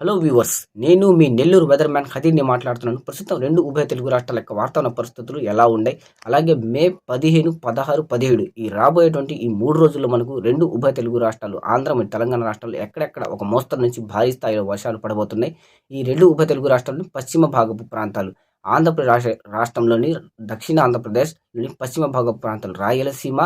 Hello viewers నేను మీ Nellore weather man ఖదీర్ని మాట్లాడుతున్నాను. ప్రస్తుతం రెండు ఉభయ తెలుగు రాష్ట్రాల యొక్క వాతావరణ పరిస్థితులు ఎలా ఉన్నాయి? అలాగే మే పదిహేను పదహారు పదిహేడు ఈ రాబోయేటువంటి ఈ మూడు రోజుల్లో మనకు రెండు ఉభయ తెలుగు రాష్ట్రాలు ఆంధ్ర మరియు తెలంగాణ రాష్ట్రాలు ఎక్కడెక్కడ ఒక మోస్తరు నుంచి భారీ స్థాయిలో వర్షాలు పడబోతున్నాయి. ఈ రెండు ఉభయ తెలుగు రాష్ట్రాలు పశ్చిమ భాగపు ప్రాంతాలు ఆంధ్రప్రదేశ్ రాష్ట్రంలోని దక్షిణ ఆంధ్రప్రదేశ్లోని పశ్చిమ భాగపు ప్రాంతాలు రాయలసీమ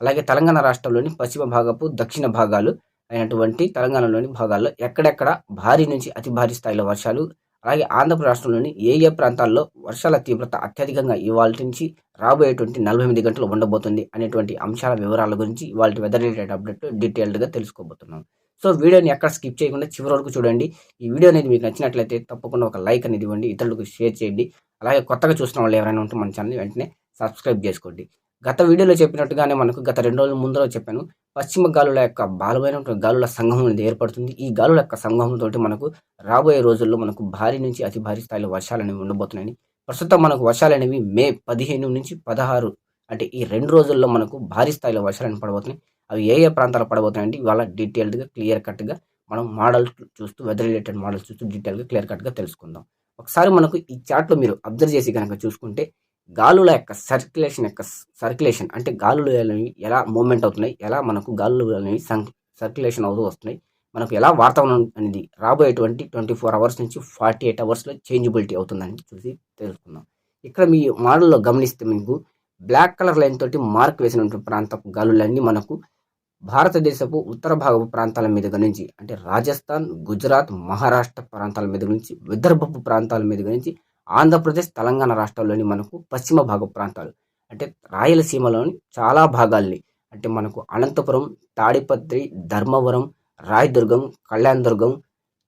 అలాగే తెలంగాణ రాష్ట్రంలోని పశ్చిమ భాగపు దక్షిణ భాగాలు అయినటువంటి తెలంగాణలోని భాగాల్లో ఎక్కడెక్కడ భారీ నుంచి అతి భారీ స్థాయిలో వర్షాలు అలాగే ఆంధ్రప్రదేశ్ రాష్ట్రంలోని ఏ ఏ ప్రాంతాల్లో వర్షాల తీవ్రత అత్యధికంగా ఇవాళ నుంచి రాబోయేటువంటి నలభై ఎనిమిది గంటలు ఉండబోతుంది అనేటువంటి అంశాల వివరాల గురించి ఇవాళ వెదర్ రిలేటెడ్ అప్డేట్ డీటెయిల్డ్గా తెలుసుకోబోతున్నాం. సో వీడియోని ఎక్కడ స్కిప్ చేయకుండా చివరి వరకు చూడండి. ఈ వీడియో అనేది మీకు నచ్చినట్లయితే తప్పకుండా ఒక లైక్ అనేది ఇవ్వండి ఇతరులకు షేర్ చేయండి. అలాగే కొత్తగా చూసిన వాళ్ళు ఎవరైనా ఉంటే మన ఛానల్ వెంటనే సబ్స్క్రైబ్ చేసుకోండి. గత వీడియోలో చెప్పినట్టుగానే మనకు గత రెండు రోజుల ముందర చెప్పాను పశ్చిమ గాలుల యొక్క బలమైనటువంటి గాలుల సంఘం అనేది ఏర్పడుతుంది. ఈ గాలుల యొక్క సంఘంతో మనకు రాబోయే రోజుల్లో మనకు భారీ నుంచి అతి భారీ స్థాయిలో వర్షాలు అనేవి ఉండబోతున్నాయి ప్రస్తుతం మనకు వర్షాలు అనేవి మే పదిహేను నుంచి పదహారు అంటే ఈ రెండు రోజుల్లో మనకు భారీ స్థాయిలో వర్షాలు అనేవి పడబోతున్నాయి. అవి ఏ ఏ ప్రాంతాలు పడబోతున్నాయంటే ఇవాళ డీటెయిల్డ్గా క్లియర్ కట్గా మనం మోడల్ చూస్తూ వెదర్ రిలేటెడ్ మోడల్స్ చూస్తూ డీటెయిల్గా క్లియర్ కట్గా తెలుసుకుందాం. ఒకసారి మనకు ఈ చార్ట్లో మీరు అబ్జర్వ్ చేసి కనుక చూసుకుంటే గాలుల యొక్క సర్క్యులేషన్ యొక్క సర్క్యులేషన్ అంటే గాలులు అనేవి ఎలా మూమెంట్ అవుతున్నాయి ఎలా మనకు గాలులు అనేవి సర్క్యులేషన్ అవుతూ వస్తున్నాయి మనకు ఎలా వాతావరణం అనేది రాబోయేటువంటి ట్వంటీ ఫోర్ అవర్స్ నుంచి ఫార్టీ ఎయిట్ అవర్స్లో చేంజబిలిటీ అవుతుందని చూసి తెలుసుకుందాం. ఇక్కడ మీ మోడల్లో గమనిస్తే మీకు బ్లాక్ కలర్ లైన్ తోటి మార్క్ వేసినటువంటి ప్రాంతపు గాలులన్నీ మనకు భారతదేశపు ఉత్తర భాగపు ప్రాంతాల మీదుగా నుంచి అంటే రాజస్థాన్ గుజరాత్ మహారాష్ట్ర ప్రాంతాల మీద నుంచి విదర్భపు ప్రాంతాల మీద నుంచి ఆంధ్రప్రదేశ్ తెలంగాణ రాష్ట్రాల్లోని మనకు పశ్చిమ భాగ ప్రాంతాలు. అంటే రాయలసీమలోని చాలా భాగాల్ని అంటే మనకు అనంతపురం తాడిపత్రి ధర్మవరం రాయదుర్గం కళ్యాణదుర్గం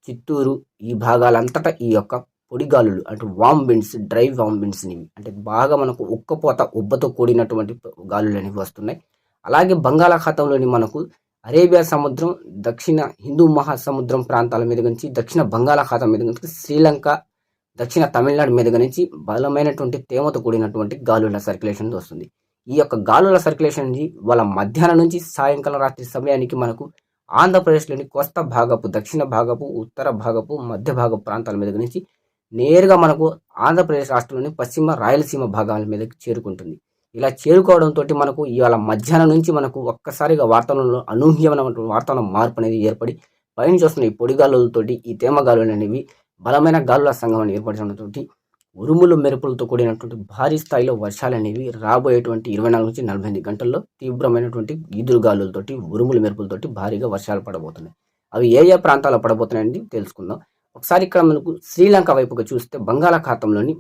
చిత్తూరు ఈ భాగాలంతటా ఈ యొక్క పొడిగాలులు అంటే వామ్ విండ్స్ డ్రై వామ్ బిండ్స్ని అంటే బాగా మనకు ఉక్కపోత ఉబ్బతో కూడినటువంటి గాలులు అనేవి వస్తున్నాయి. అలాగే బంగాళాఖాతంలోని మనకు అరేబియా సముద్రం దక్షిణ హిందూ మహాసముద్రం ప్రాంతాల మీద నుంచి దక్షిణ బంగాళాఖాతం మీద నుంచి శ్రీలంక దక్షిణ తమిళనాడు మీదుగా నుంచి బలమైనటువంటి తేమతో కూడినటువంటి గాలుల సర్క్యులేషన్ వస్తుంది. ఈ యొక్క గాలుల సర్క్యులేషన్ వాళ్ళ మధ్యాహ్నం నుంచి సాయంకాలం రాత్రి సమయానికి మనకు ఆంధ్రప్రదేశ్లోని కోస్తా భాగపు దక్షిణ భాగపు ఉత్తర భాగపు మధ్య భాగపు ప్రాంతాల మీద నుంచి నేరుగా మనకు ఆంధ్రప్రదేశ్ రాష్ట్రంలోని పశ్చిమ రాయలసీమ భాగాల మీదకి చేరుకుంటుంది. ఇలా చేరుకోవడంతో మనకు ఇవాళ మధ్యాహ్నం నుంచి మనకు ఒక్కసారిగా వాతావరణంలో అనూహ్యమైనటువంటి వాతావరణ మార్పు అనేది ఏర్పడి పైన చూస్తున్న ఈ పొడిగాలులతోటి ఈ తేమగాలులు అనేవి బలమైన గాలుల సంఘం ఏర్పడినటువంటి ఉరుములు మెరుపులతో కూడినటువంటి భారీ స్థాయిలో వర్షాలు అనేవి రాబోయేటువంటి ఇరవై నాలుగు నుంచి నలభై ఎనిమిది గంటల్లో తీవ్రమైనటువంటి ఈదురు గాలులతోటి ఉరుములు మెరుపులతోటి భారీగా వర్షాలు పడబోతున్నాయి. అవి ఏ ఏ ప్రాంతాల్లో పడబోతున్నాయని తెలుసుకుందాం. ఒకసారి ఇక్కడ మనకు శ్రీలంక వైపుగా చూస్తే బంగాళాఖాతంలోని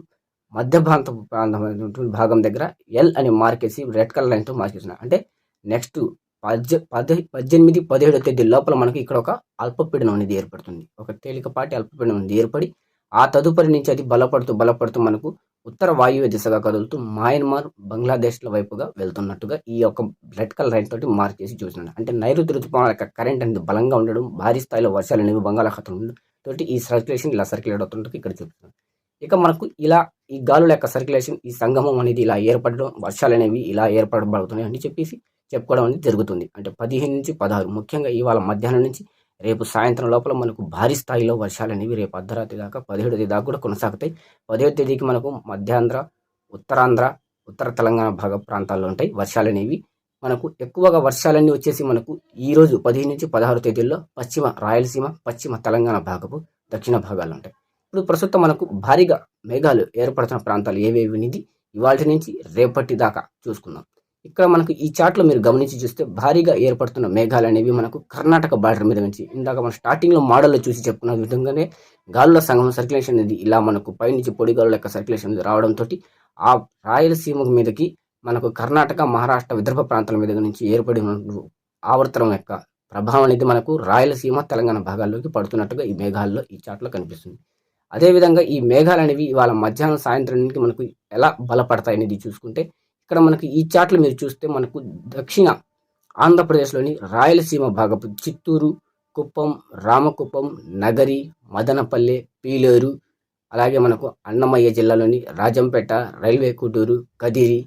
మధ్య ప్రాంత ప్రాంతమైనటువంటి భాగం దగ్గర ఎల్ అని మార్కేసి రెడ్ కలర్ లైన్తో మార్కేసిన అంటే నెక్స్ట్ పద్దె పది పద్దెనిమిది పదిహేడు తేదీ లోపల మనకి ఇక్కడ ఒక అల్పపీడనం అనేది ఏర్పడుతుంది. ఒక తేలికపాటి అల్పపీడనం అనేది ఏర్పడి ఆ తదుపరి నుంచి అది బలపడుతూ బలపడుతూ మనకు ఉత్తర వాయువ్య దిశగా కదులుతూ మయన్మార్ బంగ్లాదేశ్ల వైపుగా వెళ్తున్నట్టుగా ఈ యొక్క బ్లడ్ కలర్ లైన్ తోటి మార్క్ చేసి చూసినాడు అంటే నైరుతి ఋతుపవనాల యొక్క కరెంట్ అనేది బలంగా ఉండడం భారీ స్థాయిలో వర్షాలు అనేవి బంగాళాఖాతం తోటి ఈ సర్క్యులేషన్ ఇలా సర్క్యులేట్ అవుతున్నట్టు ఇక్కడ చూపిస్తున్నాం ఇక మనకు ఇలా ఈ గాలుల యొక్క సర్క్యులేషన్ ఈ సంగమం అనేది ఇలా ఏర్పడడం వర్షాలు అనేవి ఇలా ఏర్పడబడుతున్నాయి అని చెప్పేసి చెప్పుకోవడం అనేది జరుగుతుంది. అంటే పదిహేను నుంచి పదహారు ముఖ్యంగా ఇవాళ మధ్యాహ్నం నుంచి రేపు సాయంత్రం లోపల మనకు భారీ స్థాయిలో వర్షాలు అనేవి రేపు అర్ధరాత్రి దాకా పదిహేడు తేదీ దాకా కూడా కొనసాగుతాయి. పదిహేడు తేదీకి మనకు మధ్యాంధ్ర ఉత్తరాంధ్ర ఉత్తర తెలంగాణ భాగ ప్రాంతాల్లో ఉంటాయి వర్షాలు అనేవి. మనకు ఎక్కువగా వర్షాలన్నీ వచ్చేసి మనకు ఈరోజు పదిహేను నుంచి పదహారు తేదీల్లో పశ్చిమ రాయలసీమ పశ్చిమ తెలంగాణ భాగపు దక్షిణ భాగాలు ఉంటాయి. ఇప్పుడు ప్రస్తుతం మనకు భారీగా మేఘాలు ఏర్పడుతున్న ప్రాంతాలు ఏవేవి అనేది నుంచి రేపటి దాకా చూసుకుందాం. ఇక్కడ మనకు ఈ చాట్లో మీరు గమనించి చూస్తే భారీగా ఏర్పడుతున్న మేఘాలు అనేవి మనకు కర్ణాటక బార్డర్ మీద నుంచి ఇందాక మనం స్టార్టింగ్లో మోడల్లో చూసి చెప్పుకున్న విధంగానే గాలుల సంగమం సర్క్యులేషన్ అనేది ఇలా మనకు పైనుంచి పొడి గాలుల యొక్క సర్క్యులేషన్ రావడంతో ఆ రాయలసీమ మీదకి మనకు కర్ణాటక మహారాష్ట్ర విదర్భ ప్రాంతాల మీద నుంచి ఏర్పడి ఆవర్తనం యొక్క ప్రభావం అనేది మనకు రాయలసీమ తెలంగాణ భాగాల్లోకి పడుతున్నట్టుగా ఈ మేఘాల్లో ఈ చాట్లో కనిపిస్తుంది. అదేవిధంగా ఈ మేఘాలు అనేవి ఇవాళ మధ్యాహ్నం సాయంత్రానికి మనకు ఎలా బలపడతాయి అనేది చూసుకుంటే ఇక్కడ మనకి ఈ చాట్లు మీరు చూస్తే మనకు దక్షిణ ఆంధ్రప్రదేశ్లోని రాయలసీమ భాగపు చిత్తూరు కుప్పం రామకుప్పం నగరి మదనపల్లె పీలేరు అలాగే మనకు అన్నమయ్య జిల్లాలోని రాజంపేట రైల్వే కుటూరు కదిరి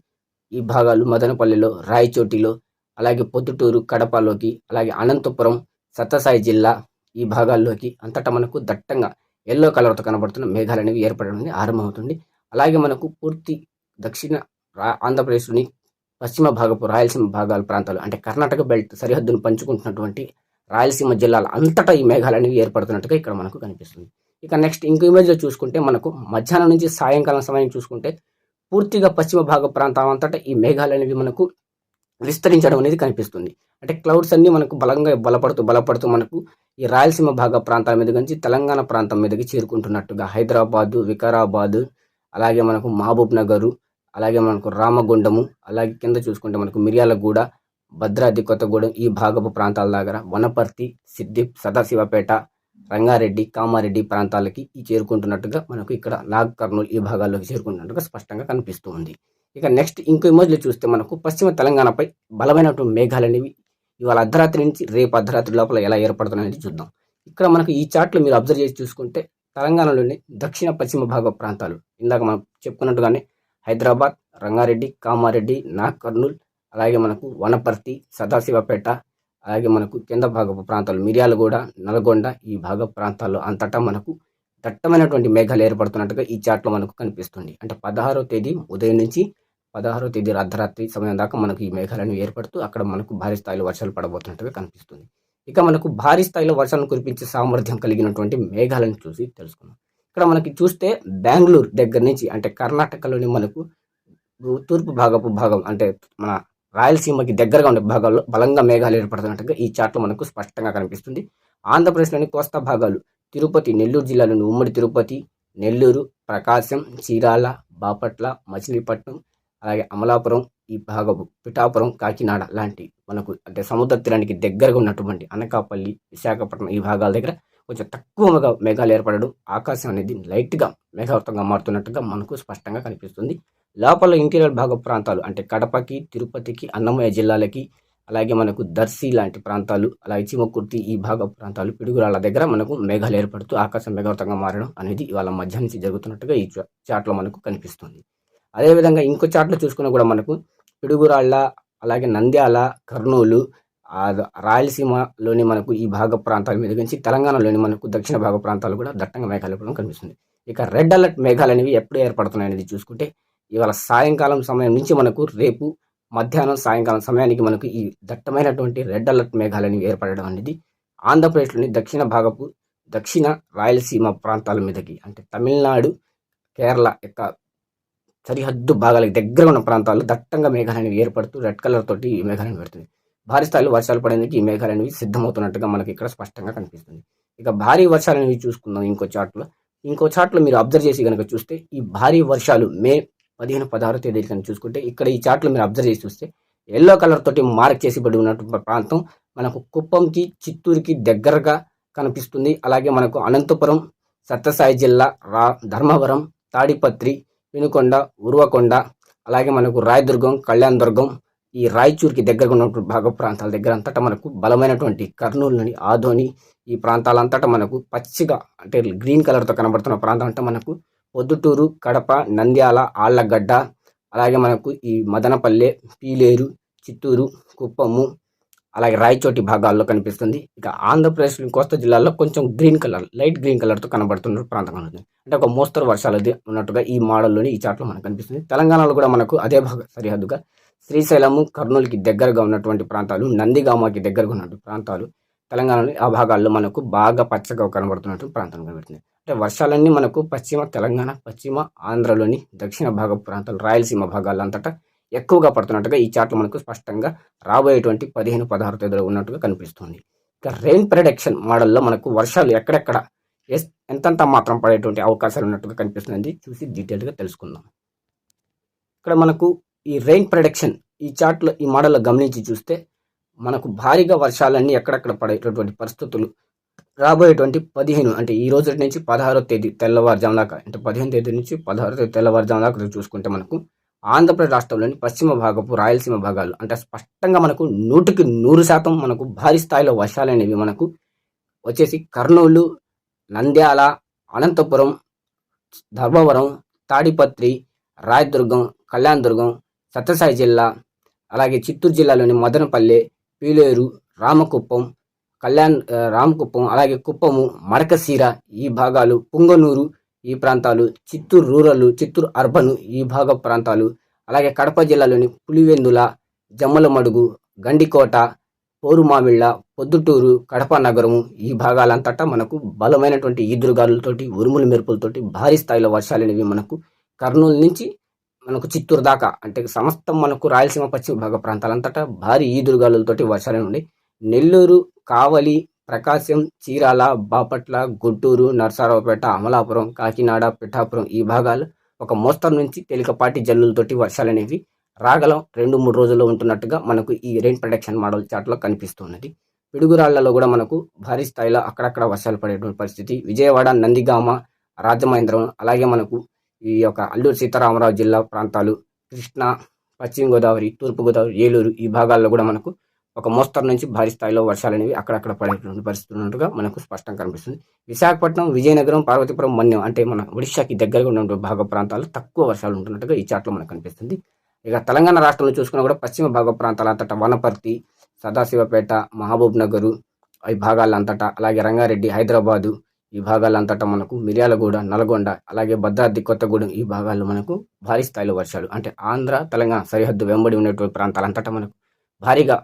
ఈ భాగాలు మదనపల్లెలో రాయచోటిలో అలాగే పొద్దుటూరు కడపలోకి అలాగే అనంతపురం సత్తసాయి జిల్లా ఈ భాగాల్లోకి అంతటా మనకు దట్టంగా ఎల్లో కలర్తో కనబడుతున్న మేఘాలు అనేవి ఏర్పడడం అనేది ఆరంభమవుతుంది. అలాగే మనకు పూర్తి దక్షిణ ఆంధ్రప్రదేశ్లోని పశ్చిమ భాగపు రాయలసీమ భాగాల ప్రాంతాలు అంటే కర్ణాటక బెల్ట్ సరిహద్దును పంచుకుంటున్నటువంటి రాయలసీమ జిల్లాల అంతటా ఈ మేఘాలు అనేవి ఏర్పడుతున్నట్టుగా ఇక్కడ మనకు కనిపిస్తుంది. ఇక నెక్స్ట్ ఇంకో ఇమేజ్లో చూసుకుంటే మనకు మధ్యాహ్నం నుంచి సాయంకాలం సమయం చూసుకుంటే పూర్తిగా పశ్చిమ భాగ ప్రాంతం అంతటా ఈ మేఘాలు అనేవి మనకు విస్తరించడం అనేది కనిపిస్తుంది. అంటే క్లౌడ్స్ అన్నీ మనకు బలంగా బలపడుతూ బలపడుతూ మనకు ఈ రాయలసీమ భాగ ప్రాంతాల మీద నుంచి తెలంగాణ ప్రాంతం మీదకి చేరుకుంటున్నట్టుగా హైదరాబాదు వికారాబాదు అలాగే మనకు మహబూబ్ నగరు అలాగే మనకు రామగుండము అలాగే కింద చూసుకుంటే మనకు మిర్యాలగూడ భద్రాద్రి కొత్తగూడెం ఈ భాగపు ప్రాంతాల దగ్గర వనపర్తి సిద్దిప్ సదాశివపేట రంగారెడ్డి కామారెడ్డి ప్రాంతాలకి ఈ చేరుకుంటున్నట్టుగా మనకు ఇక్కడ నాగ్ కర్నూలు ఈ భాగాల్లోకి చేరుకుంటున్నట్టుగా స్పష్టంగా కనిపిస్తూ ఉంది. ఇక నెక్స్ట్ ఇంకో ఇమేజ్లో చూస్తే మనకు పశ్చిమ తెలంగాణపై బలమైనటువంటి మేఘాలు అనేవి ఇవాళ అర్ధరాత్రి నుంచి రేపు అర్ధరాత్రి లోపల ఎలా ఏర్పడుతున్నాయని చూద్దాం. ఇక్కడ మనకు ఈ చార్ట్లో మీరు అబ్జర్వ్ చేసి చూసుకుంటే తెలంగాణలోని దక్షిణ పశ్చిమ భాగ ప్రాంతాలు ఇందాక మనం చెప్పుకున్నట్టుగానే హైదరాబాద్ రంగారెడ్డి కామారెడ్డి నాగకర్నూల్ అలాగే మనకు వనపర్తి సదాశివపేట అలాగే మనకు కింద భాగపు ప్రాంతాలు మిర్యాలగూడ నల్గొండ ఈ భాగ ప్రాంతాల్లో అంతటా మనకు దట్టమైనటువంటి మేఘాలు ఏర్పడుతున్నట్టుగా ఈ చాట్లో మనకు కనిపిస్తుంది. అంటే పదహారో తేదీ ఉదయం నుంచి పదహారో తేదీ అర్ధరాత్రి సమయం దాకా మనకు ఈ మేఘాలను ఏర్పడుతూ అక్కడ మనకు భారీ స్థాయిలో వర్షాలు పడబోతున్నట్టుగా కనిపిస్తుంది. ఇక మనకు భారీ స్థాయిలో వర్షాలను కురిపించే సామర్థ్యం కలిగినటువంటి మేఘాలను చూసి తెలుసుకున్నాం ఇక్కడ మనకి చూస్తే బెంగళూరు దగ్గర నుంచి అంటే కర్ణాటకలోని మనకు తూర్పు భాగపు భాగం అంటే మన రాయలసీమకి దగ్గరగా ఉండే భాగాల్లో బలంగా మేఘాలు ఏర్పడుతున్నట్టుగా ఈ చార్ట్లో మనకు స్పష్టంగా కనిపిస్తుంది. ఆంధ్రప్రదేశ్లోని కోస్తా భాగాలు తిరుపతి నెల్లూరు జిల్లాలోని ఉమ్మడి తిరుపతి నెల్లూరు ప్రకాశం చీరాల బాపట్ల మచిలీపట్నం అలాగే అమలాపురం ఈ భాగపు పిఠాపురం కాకినాడ లాంటి మనకు అంటే సముద్ర తీరానికి దగ్గరగా ఉన్నటువంటి అనకాపల్లి విశాఖపట్నం ఈ భాగాల దగ్గర కొంచెం తక్కువ మేఘ- మేఘాలు ఏర్పడడం. ఆకాశం అనేది లైట్గా మేఘావృతంగా మారుతున్నట్టుగా మనకు స్పష్టంగా కనిపిస్తుంది. లోపల ఇంటీరియర్ భాగ ప్రాంతాలు అంటే కడపకి తిరుపతికి అన్నమయ్య జిల్లాలకి అలాగే మనకు దర్శి లాంటి ప్రాంతాలు అలాగే చీమకుర్తి ఈ భాగ ప్రాంతాలు పిడుగురాళ్ళ దగ్గర మనకు మేఘాలు ఏర్పడుతూ ఆకాశం మేఘావృతంగా మారడం అనేది ఇవాళ మధ్యాహ్నం నుంచి జరుగుతున్నట్టుగా ఈ చాట్లో మనకు కనిపిస్తుంది. అదేవిధంగా ఇంకో చాట్లో చూసుకున్నా కూడా మనకు పిడుగురాళ్ళ అలాగే నంద్యాల కర్నూలు రాయలసీమలోని మనకు ఈ భాగ ప్రాంతాల మీద నుంచి తెలంగాణలోని మనకు దక్షిణ భాగ ప్రాంతాలు కూడా దట్టంగా మేఘాలు ఇవ్వడం కనిపిస్తుంది. ఇక రెడ్ అలర్ట్ మేఘాలు అనేవి ఎప్పుడు ఏర్పడుతున్నాయి అనేది చూసుకుంటే ఇవాళ సాయంకాలం సమయం నుంచి మనకు రేపు మధ్యాహ్నం సాయంకాలం సమయానికి మనకు ఈ దట్టమైనటువంటి రెడ్ అలర్ట్ మేఘాలు అనేవి ఏర్పడడం అనేది ఆంధ్రప్రదేశ్లోని దక్షిణ భాగపు దక్షిణ రాయలసీమ ప్రాంతాల మీదకి అంటే తమిళనాడు కేరళ యొక్క సరిహద్దు భాగాలకు దగ్గర ఉన్న ప్రాంతాల్లో దట్టంగా మేఘాలు అనేవి ఏర్పడుతూ రెడ్ కలర్ తోటి ఈ మేఘాలను పెడుతుంది. భారీ స్థాయిలో వర్షాలు పడేందుకు ఈ మేఘాలు అనేవి సిద్ధమవుతున్నట్టుగా మనకి ఇక్కడ స్పష్టంగా కనిపిస్తుంది. ఇక భారీ వర్షాలు అనేవి చూసుకుందాం ఇంకో చాట్లో ఇంకో చాట్లో మీరు అబ్జర్వ్ చేసి కనుక చూస్తే ఈ భారీ వర్షాలు మే పదిహేను పదహారు తేదీలు కనుక చూసుకుంటే ఇక్కడ ఈ చాట్లో మీరు అబ్జర్వ్ చేసి చూస్తే ఎల్లో కలర్ తోటి మార్క్ చేసిబడి ఉన్నటువంటి ప్రాంతం మనకు కుప్పంకి చిత్తూరుకి దగ్గరగా కనిపిస్తుంది. అలాగే మనకు అనంతపురం సత్యసాయి జిల్లా రా ధర్మవరం తాడిపత్రి వినుకొండ ఉరువకొండ అలాగే మనకు రాయదుర్గం కళ్యాణ్ దుర్గం ఈ రాయచూర్కి దగ్గరగా ఉన్నటువంటి భాగ ప్రాంతాల దగ్గర అంతటా మనకు బలమైనటువంటి కర్నూలుని ఆధోని ఈ ప్రాంతాలంతటా మనకు పచ్చిగా అంటే గ్రీన్ కలర్తో కనబడుతున్న ప్రాంతం అంటే మనకు పొద్దుటూరు కడప నంద్యాల ఆళ్ళగడ్డ అలాగే మనకు ఈ మదనపల్లె పీలేరు చిత్తూరు కుప్పము అలాగే రాయచోటి భాగాల్లో కనిపిస్తుంది. ఇక ఆంధ్రప్రదేశ్ కోస్తా జిల్లాలో కొంచెం గ్రీన్ కలర్ లైట్ గ్రీన్ కలర్తో కనబడుతున్న ప్రాంతం కనిపిస్తుంది అంటే ఒక మోస్తరు వర్షాలు ఉన్నట్టుగా ఈ మోడల్లోని ఈ చాట్లో మనకు కనిపిస్తుంది. తెలంగాణలో కూడా మనకు అదే భాగ సరిహద్దుగా శ్రీశైలము కర్నూలుకి దగ్గరగా ఉన్నటువంటి ప్రాంతాలు నందిగామకి దగ్గరగా ఉన్నటువంటి ప్రాంతాలు తెలంగాణలో ఆ భాగాల్లో మనకు బాగా పచ్చగా కనబడుతున్నటువంటి ప్రాంతం కనబడుతుంది. అంటే వర్షాలన్నీ మనకు పశ్చిమ తెలంగాణ పశ్చిమ ఆంధ్రలోని దక్షిణ భాగ ప్రాంతాలు రాయలసీమ భాగాలంతటా ఎక్కువగా పడుతున్నట్టుగా ఈ చార్ట్లో మనకు స్పష్టంగా రాబోయేటువంటి పదిహేను పదహారు తేదీలో ఉన్నట్టుగా కనిపిస్తుంది. ఇక రెయిన్ ప్రొడక్షన్ మోడల్లో మనకు వర్షాలు ఎక్కడెక్కడ ఎస్ ఎంతంత మాత్రం పడేటువంటి అవకాశాలు ఉన్నట్టుగా కనిపిస్తుంది చూసి డీటెయిల్గా తెలుసుకుందాం. ఇక్కడ మనకు ఈ రెయిన్ ప్రొడక్షన్ ఈ చార్ట్లో ఈ మోడల్లో గమనించి చూస్తే మనకు భారీగా వర్షాలన్నీ ఎక్కడెక్కడ పడేటటువంటి పరిస్థితులు రాబోయేటువంటి పదిహేను అంటే ఈ రోజు నుంచి పదహారో తేదీ తెల్లవారుజాము దాకా అంటే పదిహేను తేదీ నుంచి పదహారో తేదీ తెల్లవారుజాము దాకా చూసుకుంటే మనకు ఆంధ్రప్రదేశ్ రాష్ట్రంలోని పశ్చిమ భాగపు రాయలసీమ భాగాలు అంటే స్పష్టంగా మనకు నూటికి నూరు శాతం మనకు భారీ స్థాయిలో వర్షాలు అనేవి మనకు వచ్చేసి కర్నూలు నంద్యాల అనంతపురం ధర్మవరం తాడిపత్రి రాయదుర్గం కళ్యాణదుర్గం సత్యసాయి జిల్లా అలాగే చిత్తూరు జిల్లాలోని మదనపల్లె పీలేరు రామకుప్పం కళ్యాణ్ రామకుప్పం అలాగే కుప్పము మడకసీర ఈ భాగాలు పుంగనూరు ఈ ప్రాంతాలు చిత్తూరు రూరల్ చిత్తూరు అర్బన్ ఈ భాగ ప్రాంతాలు అలాగే కడప జిల్లాలోని పులివెందుల జమ్మలమడుగు గండికోట పోరుమామిళ్ళ పొద్దుటూరు కడప నగరము ఈ భాగాలంతటా మనకు బలమైనటువంటి ఈదురుగాలులతోటి ఉరుముల మెరుపులతోటి భారీ స్థాయిలో వర్షాలు అనేవి మనకు కర్నూలు నుంచి మనకు చిత్తూరు దాకా అంటే సమస్తం మనకు రాయలసీమ పశ్చిమ భాగ ప్రాంతాలంతటా భారీ ఈదురుగాలులతోటి వర్షాలు ఉన్నాయి. నెల్లూరు కావలి ప్రకాశం చీరాల బాపట్ల గుంటూరు నరసరావుపేట అమలాపురం కాకినాడ పిఠాపురం ఈ భాగాలు ఒక మోస్తరు నుంచి తేలికపాటి జల్లులతోటి వర్షాలు అనేవి రాగలం రెండు మూడు రోజుల్లో ఉంటున్నట్టుగా మనకు ఈ రెయిన్ ప్రొడక్షన్ మోడల్ చార్ట్లో కనిపిస్తున్నది. పిడుగురాళ్ళలో కూడా మనకు భారీ స్థాయిలో అక్కడక్కడ వర్షాలు పడేటువంటి పరిస్థితి. విజయవాడ నందిగామ రాజమహేంద్రం అలాగే మనకు ఈ యొక్క అల్లూరు సీతారామరావు జిల్లా ప్రాంతాలు కృష్ణా పశ్చిమ గోదావరి తూర్పు గోదావరి ఏలూరు ఈ భాగాల్లో కూడా మనకు ఒక మోస్తరు నుంచి భారీ స్థాయిలో వర్షాలు అనేవి అక్కడక్కడ పడేటువంటి పరిస్థితులు ఉన్నట్టుగా మనకు స్పష్టంగా కనిపిస్తుంది. విశాఖపట్నం విజయనగరం పార్వతీపురం మన్యం అంటే మన ఒడిశాకి దగ్గరగా ఉన్న భాగ ప్రాంతాలు తక్కువ వర్షాలు ఉంటున్నట్టుగా ఈ చాట్లో మనకు కనిపిస్తుంది. ఇక తెలంగాణ రాష్ట్రంలో చూసుకున్నా కూడా పశ్చిమ భాగ ప్రాంతాల అంతటా వనపర్తి సదాశివపేట మహబూబ్ నగరు ఈ భాగాలంతటా అలాగే రంగారెడ్డి హైదరాబాదు ఈ భాగాలంతటా మనకు మిర్యాలగూడ నల్గొండ అలాగే భద్రాద్రి కొత్తగూడెం ఈ భాగాల్లో మనకు భారీ స్థాయిలో వర్షాలు. అంటే ఆంధ్ర తెలంగాణ సరిహద్దు వెంబడి ఉన్నటువంటి ప్రాంతాలంతటా మనకు భారీగా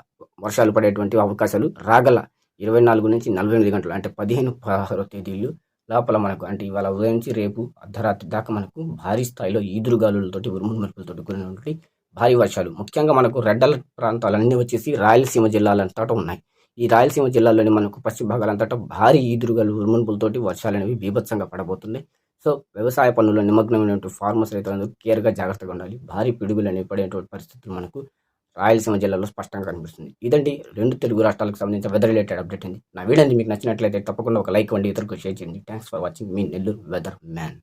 వర్షాలు పడేటువంటి అవకాశాలు రాగల ఇరవై నాలుగు నుంచి నలభై ఎనిమిది గంటలు అంటే పదిహేను పదహారో తేదీలు లోపల మనకు అంటే ఇవాళ ఉదయం నుంచి రేపు అర్ధరాత్రి దాకా మనకు భారీ స్థాయిలో ఈదురుగాలులతోటి ఉరుములు మెరుపులతోటి కూడినటువంటి భారీ వర్షాలు. ముఖ్యంగా మనకు రెడ్ అలర్ట్ ప్రాంతాలన్నీ వచ్చేసి రాయలసీమ జిల్లాలంతటా ఉన్నాయి. ఈ రాయలసీమ జిల్లాలోని మనకు పశ్చిమ భాగాలంతటా భారీ ఈదురుగాలు ఉరుములతోటి వర్షాలు అనేవి బీభత్సంగా పడబోతున్నాయి. సో వ్యవసాయ పనుల్లో నిమగ్నమైనటువంటి ఫార్మర్స్ రైతులందరూ కేర్గా జాగ్రత్తగా ఉండాలి. భారీ పిడుగులు అనేవి పడేటువంటి పరిస్థితులు మనకు రాయలసీమ జిల్లాలో స్పష్టంగా కనిపిస్తుంది. ఇదండి రెండు తెలుగు రాష్ట్రాలకు సంబంధించిన వెదర్ రిలేటెడ్ అప్డేట్ అండి. నా వీడియో మీకు నచ్చినట్లయితే తప్పకుండా ఒక లైక్ వండి ఇతరులకు షేర్ చేయండి. థ్యాంక్స్ ఫర్ వాచింగ్ మీ నెల్లూరు వెదర్ మ్యాన్